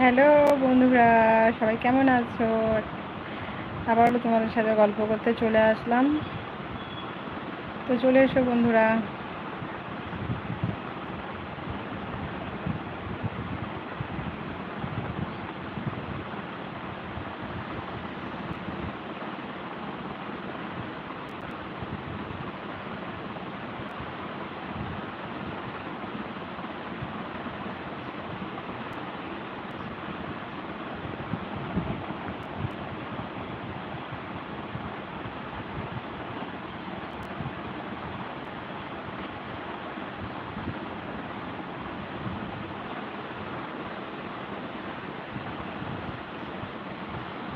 Hello বন্ধুরা, সবাই কেমন আছো? আবারও তোমাদের সাথে গল্প করতে চলে আসলাম। তো চলে এসো বন্ধুরা।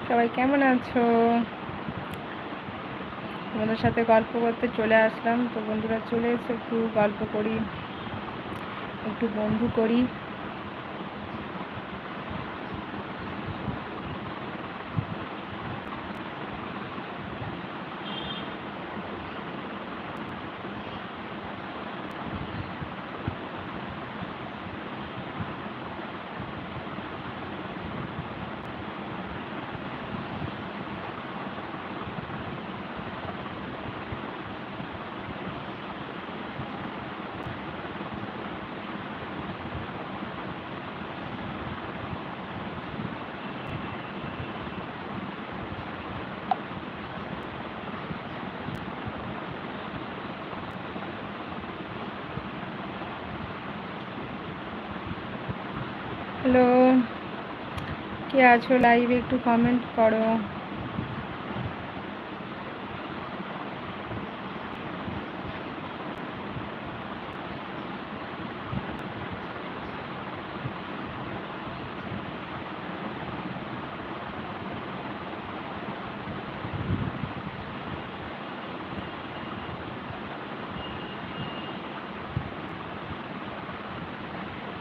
সবাই কেমন আছো? তোমাদের সাথে গল্প করতে চলে আসলাম। তো বন্ধুরা চলে এসে, একটু গল্প করি, একটু বন্ধু করি। হ্যালো। কে আছো লাইভে একটু কমেন্ট করো।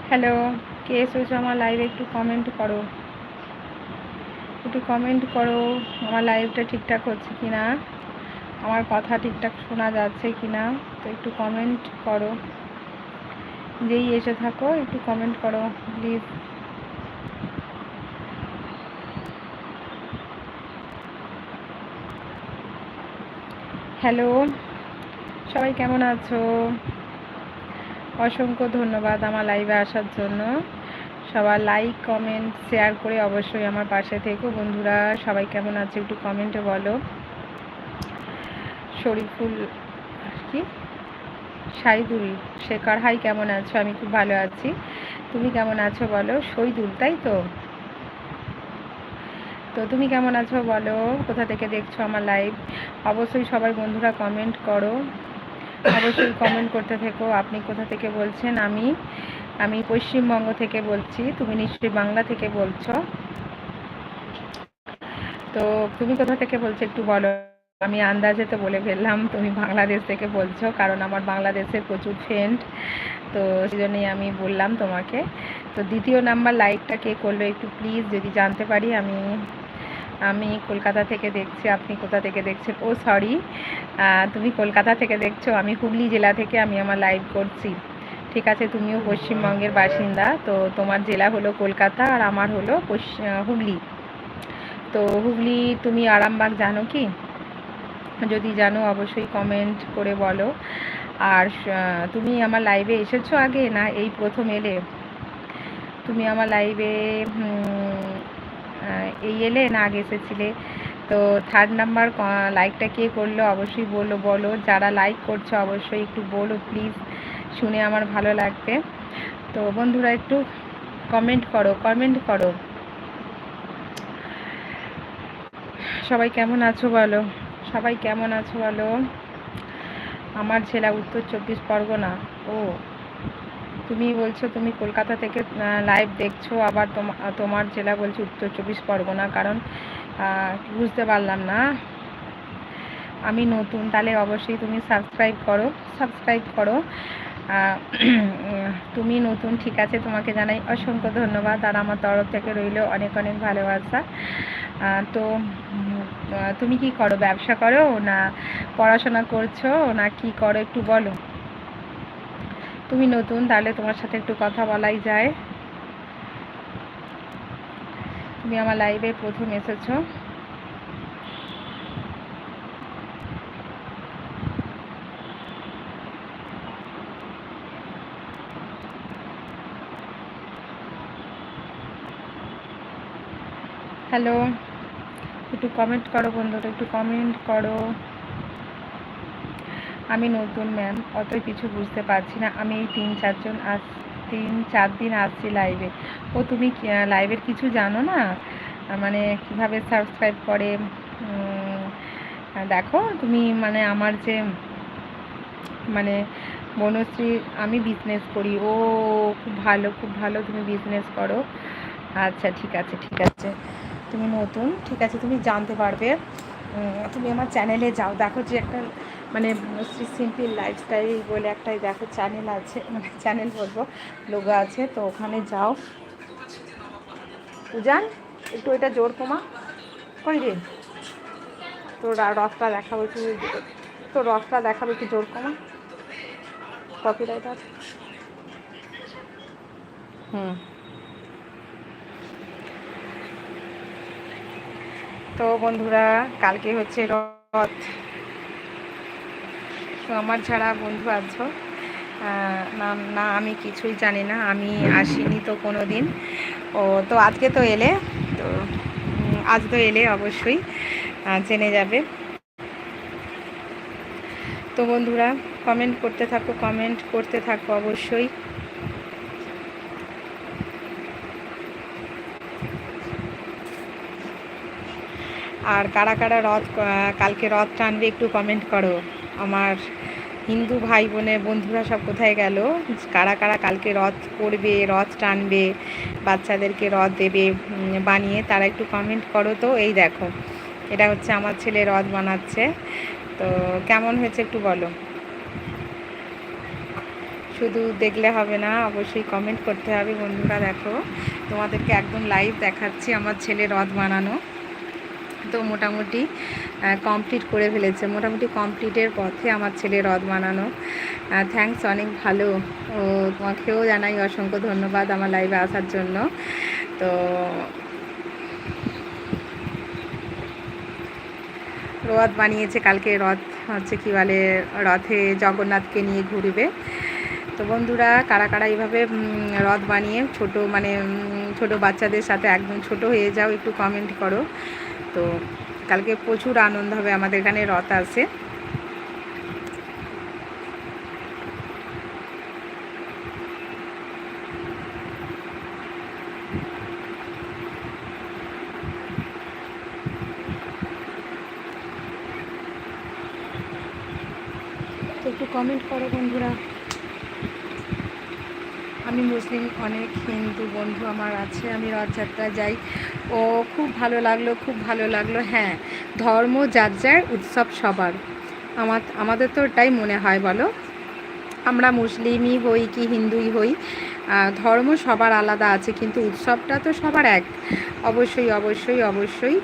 হ্যালো। কে এসেছ আমার লাইভে একটু কমেন্ট করো। একটু কমেন্ট করো, আমার লাইভটা ঠিকঠাক হচ্ছে কি না আমার কথা ঠিকঠাক শোনা যাচ্ছে কি না তো একটু কমেন্ট করো। যেই এসে থাকো, একটু কমেন্ট করো প্লিজ হ্যালো সবাই কেমন আছো? অসংখ্য ধন্যবাদ আমার লাইভে আসার জন্য। সবার লাইক কমেন্ট শেয়ার করে অবশ্যই আমার পাশে থেকো। বন্ধুরা, সবাই কেমন আছে একটু কমেন্টে বলো। শরীফুল, কি? সাইদুল শেখর হাই কেমন আছো? আমি খুব ভালো আছি। তুমি কেমন আছো বলো? শহীদুল, তাই তো? তো তুমি কেমন আছো বলো? কোথা থেকে দেখছ আমার লাইভ অবশ্যই সবাই বন্ধুরা কমেন্ট করো। অবশ্যই কমেন্ট করতে থেকো। আপনি কোথা থেকে বলছেন? আমি আমি পশ্চিমবঙ্গ থেকে বলছি। তুমি নিশ্চয়ই বাংলা থেকে বলছো। তো তুমি কোথা থেকে বলছো একটু বলো। আমি আন্দাজে তো বলে ফেললাম, তুমি বাংলাদেশ থেকে বলছো, কারণ আমার বাংলাদেশের প্রচুর ফ্রেন্ড তো সেই জন্যই আমি বললাম তোমাকে। তো দ্বিতীয় নাম্বার লাইকটা কে করল একটু প্লিজ যদি জানতে পারি, আমি আমি কলকাতা থেকে দেখছি, আপনি কোথা থেকে দেখছেন? ও সরি তুমি কলকাতা থেকে দেখছ, আমি হুগলি জেলা থেকে আমি আমার লাইভ করছি। ঠিক আছে, তুমিও পশ্চিমবঙ্গের বাসিন্দা, তো তোমার জেলা হলো কলকাতা আর আমার হলো হুগলি। তো হুগলি, তুমি আরামবাগ জানো কি? যদি জানো, অবশ্যই কমেন্ট করে বলো। আর তুমি আমার লাইভে এসেছ আগে না এই প্রথম এলে? তুমি আমার লাইভে এই এলে না আগে এসেছিলে। তো থার্ড নাম্বার লাইকটা কে করল অবশ্যই বলো বলো। যারা লাইক করছ অবশ্যই একটু বলো প্লিজ শুনে আমার ভালো লাগবে। তো বন্ধুরা একটু কমেন্ট করো কমেন্ট করো। সবাই কেমন আছো বলো? সবাই কেমন আছো বলো? আমার জেলা উত্তর চব্বিশ পরগনা। ও তুমি বলছো তুমি কলকাতা থেকে লাইভ দেখছ, আবার তোমার জেলা বলছো উত্তর চব্বিশ পরগনা, কারণ বুঝতে পারলাম না। আমি নতুন, তাহলে অবশ্যই তুমি সাবস্ক্রাইব করো সাবস্ক্রাইব করো। তুমি নতুন, ঠিক আছে, তোমাকে জানাই অসংখ্য ধন্যবাদ, আর আমার তরফ থেকে রইল অনেক অনেক ভালোবাসা। তো তুমি কি করো, ব্যবসা করো না পড়াশোনা করছ না কি করো, একটু বলো। তুমি নতুন, তাহলে তোমার সাথে একটু কথা বলাই যায়। তুমি আমার লাইভে প্রথম এসেছ। হ্যালো একটু কমেন্ট করো বন্ধুরা, একটু কমেন্ট করো। আমি নতুন ম্যাম অতই কিছু বুঝতে পারছি না। আমি এই তিন, চারজন আস, তিন, চার দিন আসছি লাইভে ও, তুমি লাইভের কিছু জানো না? মানে কীভাবে সাবস্ক্রাইব করে? দেখো, তুমি মানে আমার যে মানে বনশ্রী, আমি বিজনেস করি। ও, খুব ভালো খুব ভালো তুমি বিজনেস করো। আচ্ছা ঠিক আছে ঠিক আছে। তুমি নতুন, ঠিক আছে, তুমি জানতে পারবে। তুমি আমার চ্যানেলে যাও। দেখো যে একটা মানে শ্রী সিম্পল লাইফস্টাইল বলে একটাই দেখো চ্যানেল আছে মানে চ্যানেল বলব, লোগো আছে, তো ওখানে যাও। উজান, একটু ওইটা জোর কমা। কই তোর রা- রথটা দেখাবো একটু, তোর রথটা দেখাবো একটু জোর কমা। কপিরাইটার হুম। তো বন্ধুরা, কালকে হচ্ছে রথ। তো আমার ছাড়া বন্ধু আছো না না, আমি কিছুই জানি না, আমি আসিনি তো কোনো দিন ও, তো আজকে তো এলে, তো আজ তো এলে অবশ্যই জেনে যাবে। তো বন্ধুরা কমেন্ট করতে থাকো কমেন্ট করতে থাকো অবশ্যই। আর কারা কারা রথ কালকে রথ টানবে একটু কমেন্ট করো। আমার হিন্দু ভাই বোনের বন্ধুরা সব কোথায় গেল? কারা কারা কালকে রথ করবে, রথ টানবে, বাচ্চাদেরকে রথ দেবে বানিয়ে তারা একটু কমেন্ট করো তো। এই দেখো, এটা হচ্ছে আমার ছেলে রথ বানাচ্ছে। তো কেমন হয়েছে একটু বলো। শুধু দেখলে হবে না, অবশ্যই কমেন্ট করতে হবে। বন্ধুরা দেখো, তোমাদেরকে একদম লাইভ দেখাচ্ছি আমার ছেলে রথ বানানো। তো মোটামুটি কমপ্লিট করে ফেলেছে। মোটামুটি কমপ্লিটের পথে আমার ছেলে রথ বানানো। থ্যাঙ্কস অনেক ভালো। ও, তোমাকেও জানাই অসংখ্য ধন্যবাদ আমার লাইভে আসার জন্য। তো, রথ বানিয়েছে, কালকে রথ হচ্ছে কি বলে, রথে জগন্নাথকে নিয়ে ঘুরবে। তো বন্ধুরা, কারা কারা এইভাবে রথ বানিয়ে ছোট মানে ছোট বাচ্চাদের সাথে একদম ছোট হয়ে যাও, একটু কমেন্ট করো। তো কালকে প্রচুর আনন্দ হবে, আমাদের এখানে রথ আছে। একটু কমেন্ট করো বন্ধুরা। আমি মুসলিম, অনেক হিন্দু বন্ধু আমার আছে, আমি রথযাত্রায় যাই। ও খুব ভালো লাগল, খুব ভালো লাগল। হ্যাঁ ধর্ম, যার যার উৎসব সবার। আমার, আমাদের তো ওটাই মনে হয়, বলো? আমরা মুসলিমই হই কি হিন্দুই হই ধর্ম সবার আলাদা আছে, কিন্তু উৎসবটা তো সবার এক। অবশ্যই অবশ্যই অবশ্যই।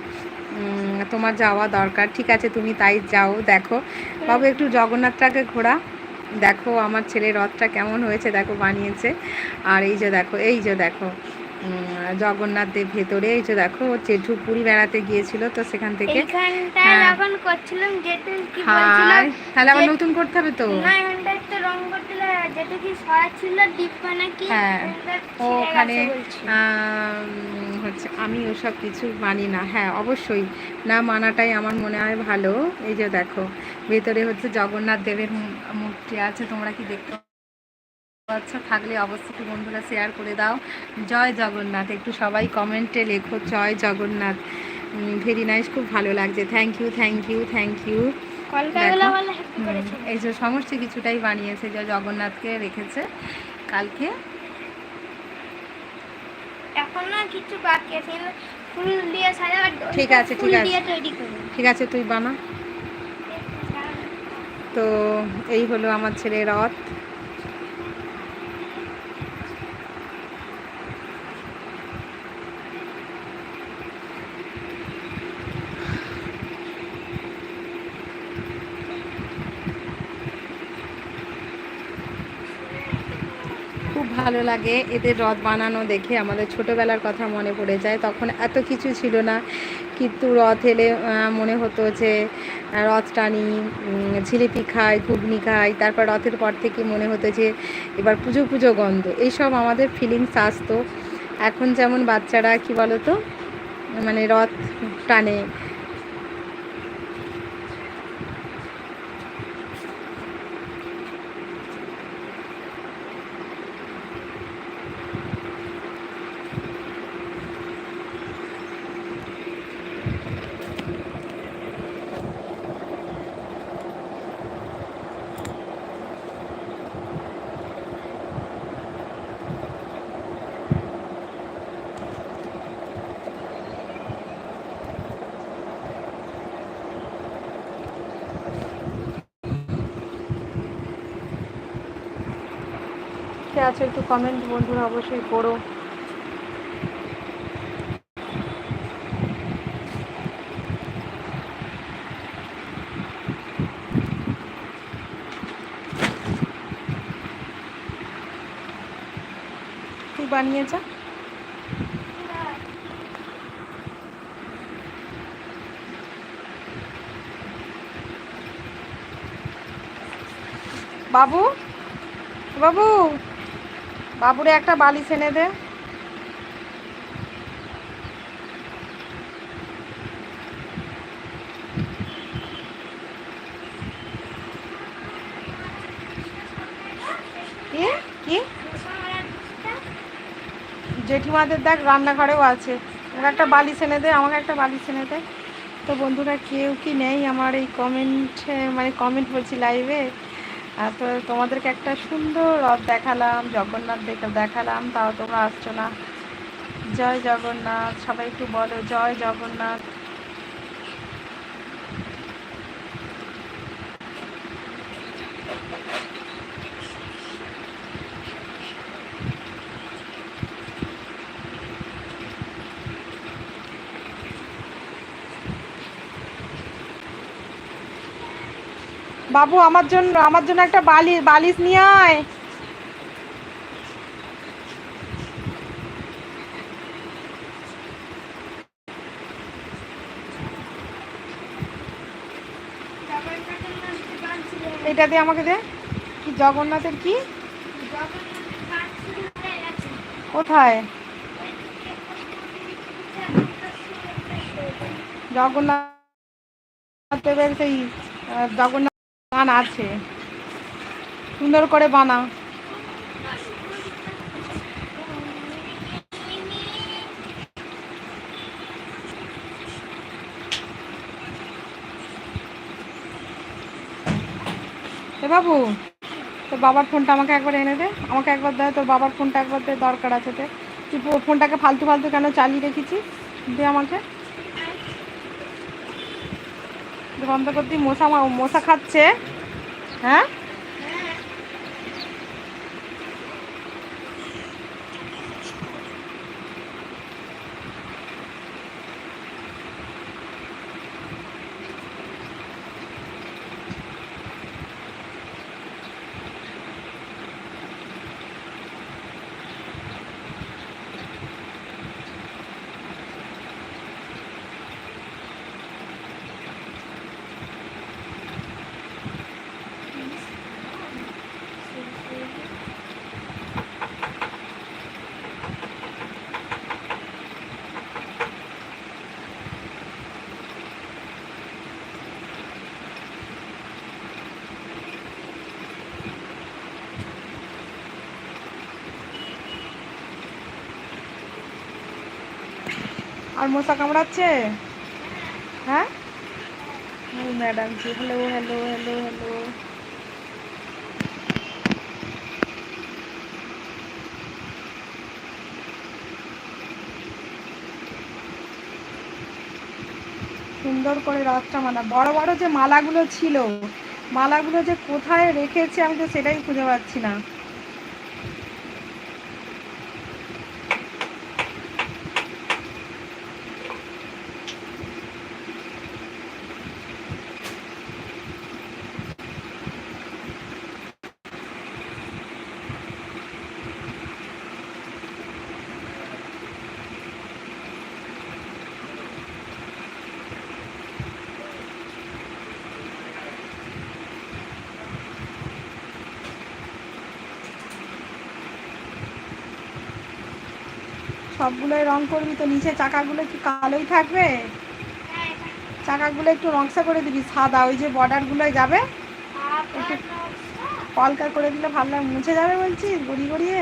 তোমার যাওয়া দরকার, ঠিক আছে, তুমি তাই যাও, দেখো। বাবু, একটু জগন্নাথটাকে ঘোরা। দেখো, আমার ছেলের রথটা কেমন হয়েছে, দেখো, বানিয়েছে। আর এই যে দেখো, এই যে দেখো। জগন্নাথ দেব ভেতরে এই যে দেখো ও জেঠু পুরী বেড়াতে গিয়েছিল তো সেখান থেকে এইখানটায় হ্যাঁ। করছিলাম কি হাই বলছিলাম তাহলে আবার নতুন করতে হবে তো না এখানটা একটা রং করছিল কি ডিব্বা নাকি হ্যাঁ। ও ওখানে বলছিল। হচ্ছে আমি ওসব কিছু মানি না হ্যাঁ অবশ্যই না মানাটাই আমার মনে হয় ভালো এই যে দেখো ভেতরে হচ্ছে জগন্নাথ দেবের মূর্তি আছে তোমরা কি দেখতে পাচ্ছ থাকলে অবশ্যই একটু বন্ধুরা শেয়ার করে দাও। জয় জগন্নাথ। একটু সবাই কমেন্টে লেখো জয় জগন্নাথ। ভেরি নাইস খুব ভালো লাগছে। Thank you thank you thank you এই যে সমস্ত কিছুটাই বানিয়েছে যে জগন্নাথকে রেখেছে কালকে। এখন না কিছু বাকি আছে ফুল দিয়ে সাজাবার ঠিক আছে, ঠিক আছে। ঠিক আছে তুই বানা। তো এই হলো আমার ছেলে রথ খুব ভালো লাগে, এদের রথ বানানো দেখে আমাদের ছোটোবেলার কথা মনে পড়ে যায়। তখন এত কিছু ছিল না, কিন্তু রথ এলে মনে হতো যে রথ টানি জিলিপি খাই, ঘুগনি খাই, তারপর রথের পর থেকে মনে হতো যে, এবার পুজো পুজো গন্ধ। এইসব আমাদের ফিলিংস আসতো। এখন যেমন বাচ্চারা, কি বলো তো মানে রথ টানে কে আছে একটু কমেন্ট বন্ধুরা অবশ্যই করো। তুই বানিয়েছ? বাবু? বাবু? বাবুরে একটা বালি এনে দে। জেঠিমাদের দেখ, রান্নাঘরেও আছে। ওর একটা বালি এনে দে, আমাকে একটা বালি এনে দে। তো বন্ধুরা, কেউ কি নেই আমার এই কমেন্ট মানে কমেন্ট বলছি লাইভে তো তোমাদেরকে একটা সুন্দর রথ দেখালাম, জগন্নাথ দেখে দেখালাম, তাও তোমরা আসছো না। জয় জগন্নাথ, সবাই একটু বলো, জয় জগন্নাথ। বাবু, আমার জন্য আমার জন্য একটা বালি, বালিশ নিয়ে আয়। এটা দিয়ে আমাকে দে। কি, জগন্নাথের কি? কোথায়? জগন্নাথ সেই জগন্নাথ গান আছে। সুন্দর করে বানা। বাবু, তোর বাবার ফোনটা আমাকে একবার এনে দে। আমাকে একবার দেয় তোর বাবার ফোনটা একবার দে, দরকার আছে দে। তুই ফোনটাকে ফালতু ফালতু কেন চালিয়ে রেখেছিস? দে আমাকে। বন্ধ করতে মশা মশা খাচ্ছে। হ্যাঁ আর মশা কামড়াচ্ছে? হ্যাঁ? Madam ji hello hello hello hello সুন্দর করে রথটা মালা বড় বড় যে মালাগুলো ছিল, মালাগুলো যে কোথায় রেখেছে আমি তো সেটাই খুঁজে পাচ্ছি না। সবগুলোই রং করবি তো নিচে চাকাগুলো কি কালোই থাকবে? চাকাগুলো একটু নকশা করে দিবি সাদা ওই যে বর্ডারগুলোয় যাবে। নকশা কলকা করে দিলে ভালো লাগে মুছে যাবে বলছিস গড়ি গড়িয়ে?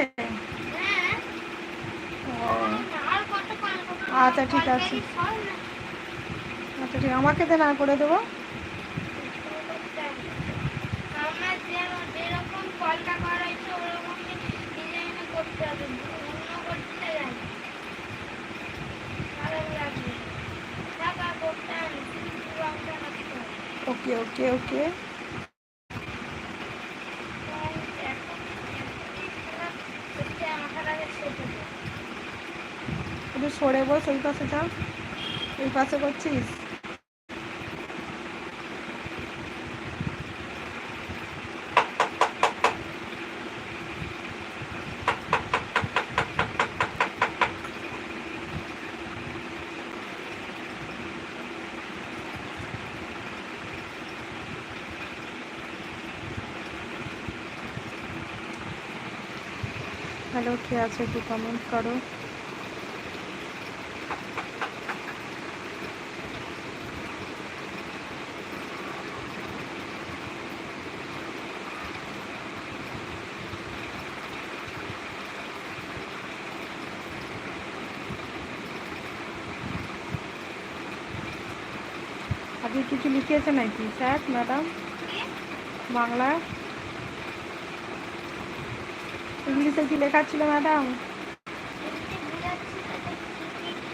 আচ্ছা, ঠিক আছে। আচ্ছা ঠিক আমাকে দে না করে দেবো আমার যে- যেরকম কলকা করা হয়েছে ওরকমই ডিজাইনে করতে হবে অন্য করতে যাই ভালো লাগবে টাকা করতে হবে শুধু রংটা নষ্ট হবে। ওকে ওকে ওকে একটু সরে বস ওই পাশে যাও ওই পাশে করছিস? হ্যালো কে আছে একটু কমেন্ট করো। আপনি কিছু লিখিয়েছেন নাকি স্যার ম্যাডাম? বাংলা? ইংলিশে কি লেখা ছিল ম্যাডাম এমনি বুঝাচ্ছি তাতে প্রথমে কি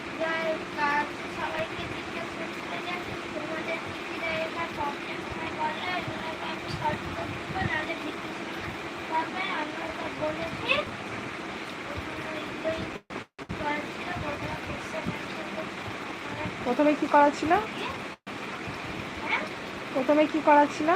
কাজ সবাইকে জিজ্ঞেস করতে যে তোমাদের কি কি জায়গা প্রবলেম হয় বলে ওগুলোকে আমি সলভ করে দেবো নাহলে জিজ্ঞেস করবে আমরা তো বলেছি ওই করেছিল প্রথমে কোশ্চেন প্রথমে কি করা ছিল হ্যাঁ প্রথমে কি করা ছিল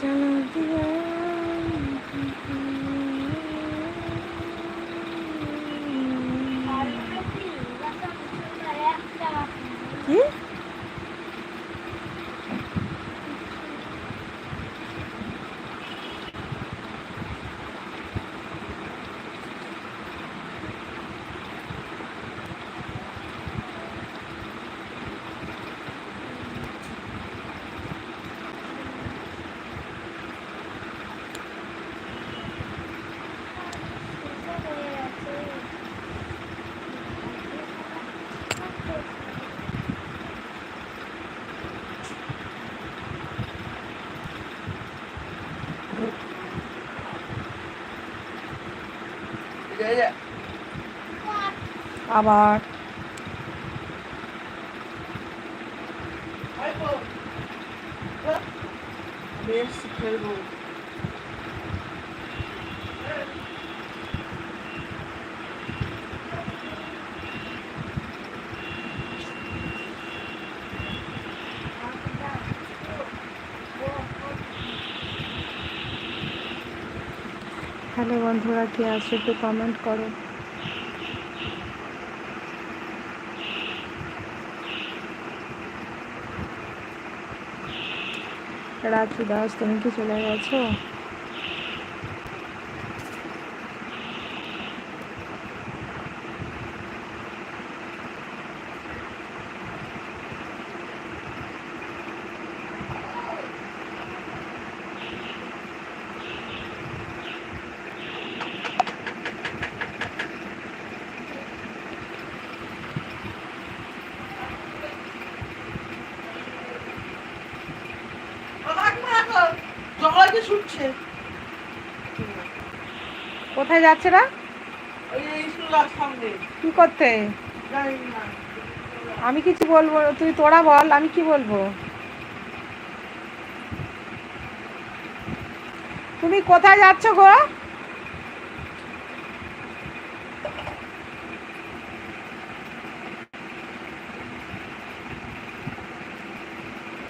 জ্বালা দিয়া কি আবার হ্যালো বন্ধুরা কে আছে একটু কমেন্ট করো। রাজু দাস তুমি কি চলে গেছো? যাচ্ছে না? কি করতে? আমি কিছু বলব, তুই তোরা বল, আমি কি বলব? তুমি কোথায় যাচ্ছ গো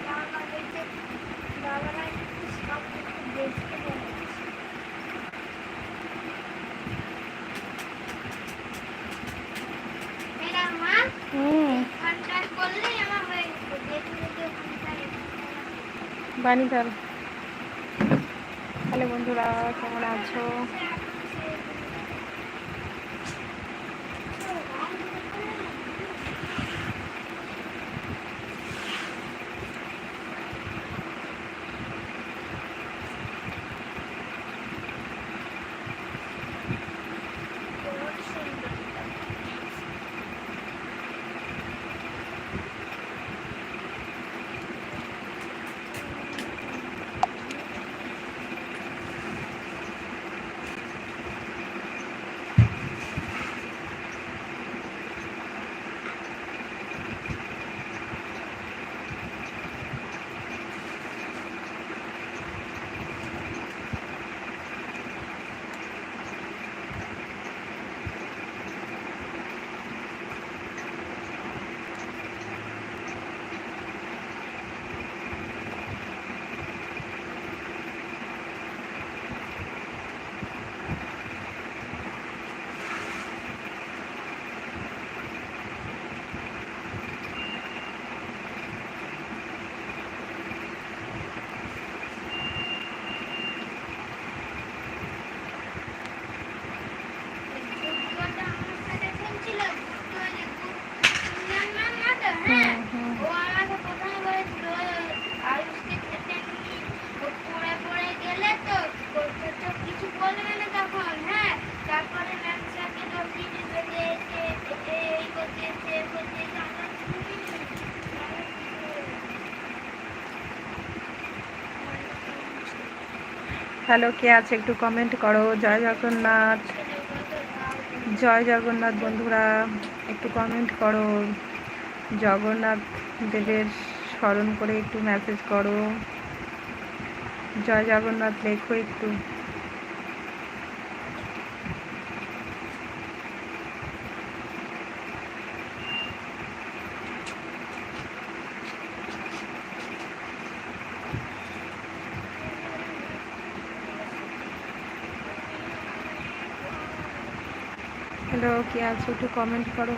বাবা বলছে বাবারা একটু সব কিছু দেখতে বলেছে এরা মা হুম ঘণ্টার করলেই আমার হয়ে গেছে দেখে দেখে ঘণ্টার বানি তাহলে তাহলে বন্ধুরা কেমন আছো দুটোটা আমার সাথে খেলছিল দুটো ওই যে গুড নাম না তো হ্যাঁ হুম, হুম। ও আমাকে প্রথমে বলেছিল আয়ুষকে খেতে নিয়ে ও পড়ে পড়ে গেলে তো ও তো তো কিছু বলবে না তখন হ্যাঁ তারপরে ম্যাম স্যারকে ধরিয়ে দিবে যে এ- এ- এই করছে সে করছে আমরা শুনিনি। হ্যালো কে আছে একটু কমেন্ট করো। জয় জগন্নাথ। জয় জগন্নাথ বন্ধুরা, একটু কমেন্ট করো। জগন্নাথ দেবের স্মরণ করে একটু মেসেজ করো। জয় জগন্নাথ লেখো একটু হ্যালো কে আছে একটু কমেন্ট করো।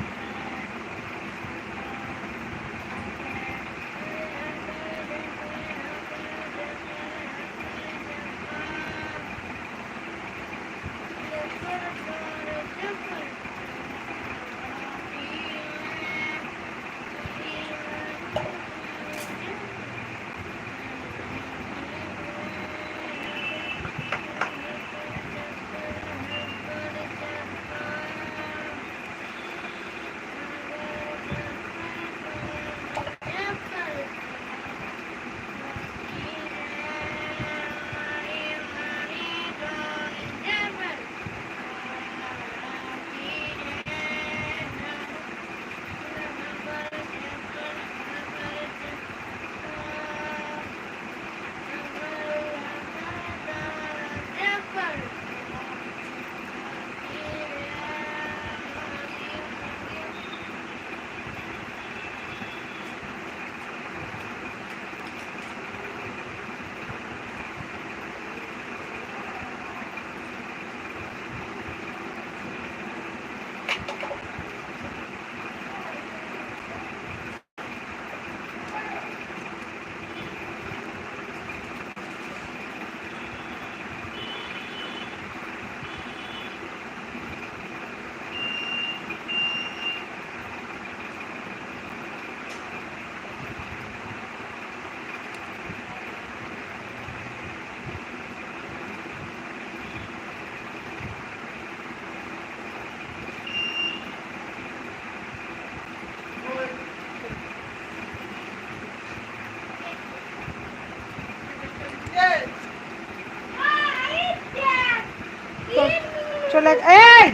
চলে এই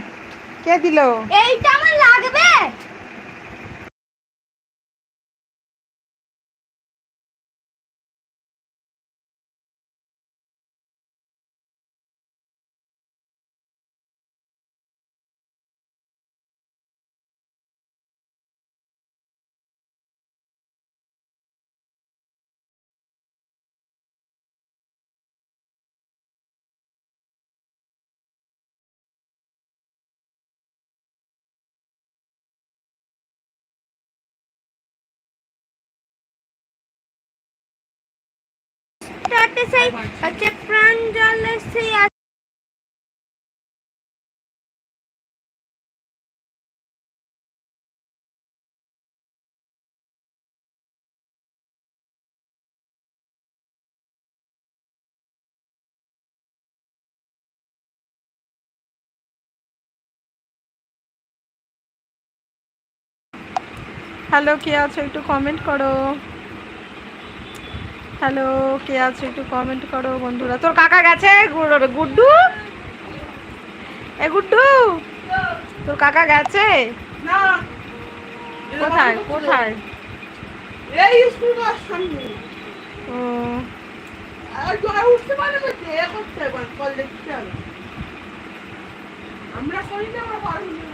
কে দিল? এইটা তাতে সেই হচ্ছে প্রাণ হ্যালো কে আছো একটু কমেন্ট করো। হ্যালো কে আছো একটু কমেন্ট করো বন্ধুরা। তোর কাকা গেছে? গুড্ডু? এ গুড্ডু তোর কাকা গেছে? না। কোথায়? কোথায়? এই স্কুলের সামনে। ও। আর জয় উঠতে পারে না এ করতে আমরা করি না আমরা পারব না।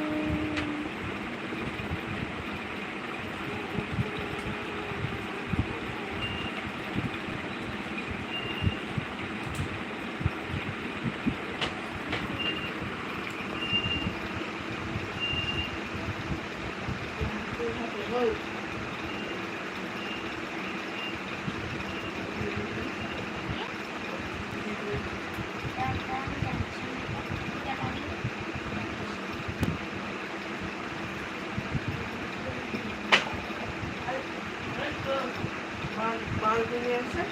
বাড়ি নিয়ে এসে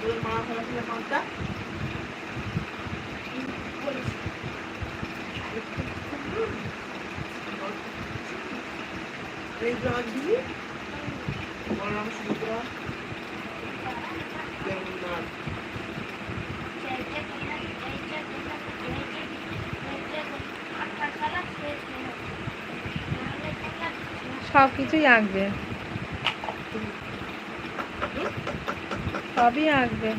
তোর মা ফেলেছিল পাঁচটা এই জল দিবি বললাম শুধু না সব কিছুই আঁকবে। সবই আঁকবে।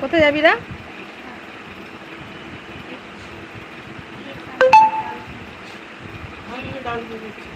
কোথায় যাবি রা? আমি